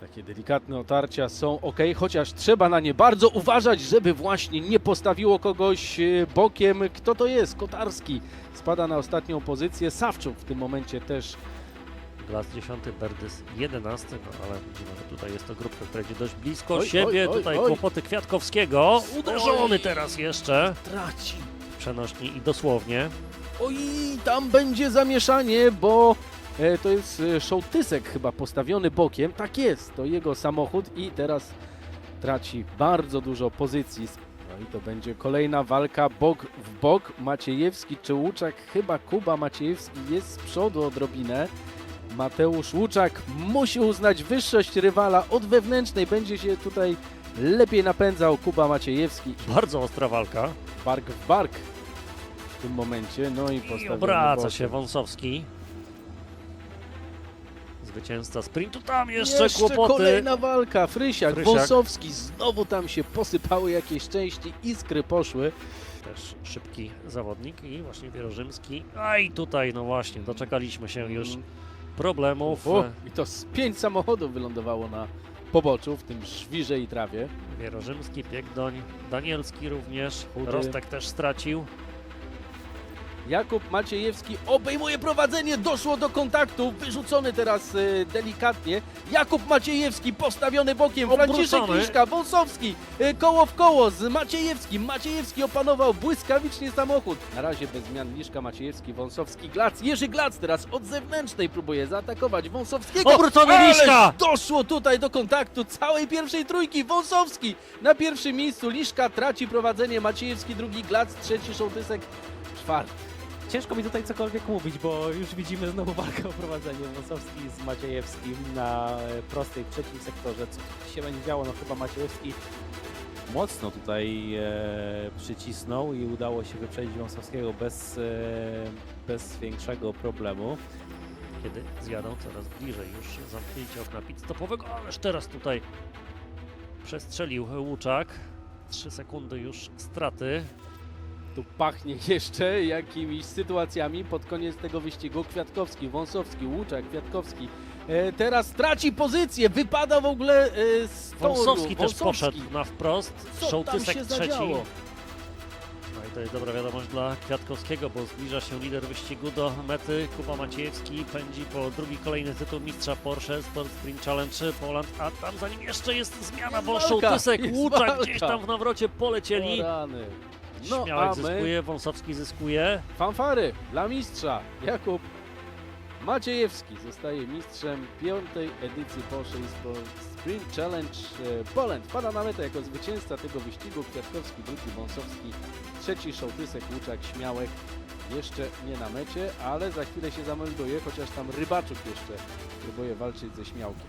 Takie delikatne otarcia są ok, chociaż trzeba na nie bardzo uważać, żeby właśnie nie postawiło kogoś e, bokiem. Kto to jest? Kotarski spada na ostatnią pozycję. Sawczuk w tym momencie też Glas 10, Berdys 11, no ale widzimy, że tutaj jest to grupka, która idzie dość blisko Oj, siebie. oj, oj, tutaj oj. kłopoty Kwiatkowskiego. Uderzony teraz jeszcze. traci. Przenośni i dosłownie. Oj, tam będzie zamieszanie, bo to jest e, Szołtysek chyba postawiony bokiem. Tak jest, to jego samochód i teraz traci bardzo dużo pozycji. No i to będzie kolejna walka bok w bok. Maciejewski czy Łuczak? Chyba Kuba Maciejewski jest z przodu odrobinę. Mateusz Łuczak musi uznać wyższość rywala od wewnętrznej. Będzie się tutaj lepiej napędzał Kuba Maciejewski. Bardzo ostra walka. Bark w bark w tym momencie. No i I postawiony obraca bokiem. się Wąsowski. Zwycięzca sprintu. Tam jeszcze, kłopoty. kolejna walka. Frysiak, Frysiak. Wąsowski. Znowu tam się posypały jakieś części. Iskry poszły. Też szybki zawodnik i właśnie Wierorzymski. A i tutaj, no właśnie, doczekaliśmy się już problemów. O, I to z pięć samochodów wylądowało na poboczu w tym żwirze i trawie. Wierorzymski, Piekdoń, Danielski również. Chudy. Rostek też stracił. Jakub Maciejewski obejmuje prowadzenie, doszło do kontaktu, wyrzucony teraz e, delikatnie. Jakub Maciejewski postawiony bokiem, Franciszek Obrócony. Liszka, Wąsowski, e, koło w koło z Maciejewskim. Maciejewski opanował błyskawicznie samochód. Na razie bez zmian Liszka, Maciejewski, Wąsowski, Glac. Jerzy Glac teraz od zewnętrznej próbuje zaatakować Wąsowskiego. Obrócony Ależ Liszka! Doszło tutaj do kontaktu całej pierwszej trójki. Wąsowski na pierwszym miejscu, Liszka traci prowadzenie, Maciejewski drugi, Glac trzeci, Szołtysek czwarty. Ciężko mi tutaj cokolwiek mówić, bo już widzimy znowu walkę o prowadzenie Wąsowski z Maciejewskim na prostej trzecim sektorze. Co się będzie działo? No chyba Maciejewski mocno tutaj e, przycisnął i udało się wyprzedzić Wąsowskiego bez, e, bez większego problemu. Kiedy zjadą coraz bliżej już zamknięcie okna pit stopowego, ależ teraz tutaj przestrzelił Łuczak. 3 sekundy już straty. Tu pachnie jeszcze jakimiś sytuacjami pod koniec tego wyścigu. Kwiatkowski, Wąsowski, Łuczak, Kwiatkowski. E, teraz traci pozycję, wypada w ogóle e, z toru. Wąsowski też poszedł na wprost. Co tam Szołtysek się trzeci. zadziało? No i to jest dobra wiadomość dla Kwiatkowskiego, bo zbliża się lider wyścigu do mety. Kuba Maciejewski pędzi po drugi kolejny tytuł mistrza Porsche Sport Sprint Challenge Poland, a tam za nim jeszcze jest zmiana, bo walka, Szołtysek, jest Łuczak walka. gdzieś tam w nawrocie polecieli. O rany. No Śmiałek my zyskuje, Wąsowski zyskuje. fanfary dla mistrza. Jakub Maciejewski zostaje mistrzem piątej edycji Porsche Sprint Challenge e, Poland. Pada na metę jako zwycięzca tego wyścigu. Kwiatkowski, drugi Wąsowski, trzeci Szołtysek, Łuczak, Śmiałek. Jeszcze nie na mecie, ale za chwilę się zamelduje, chociaż tam Rybaczuk jeszcze próbuje walczyć ze Śmiałkiem.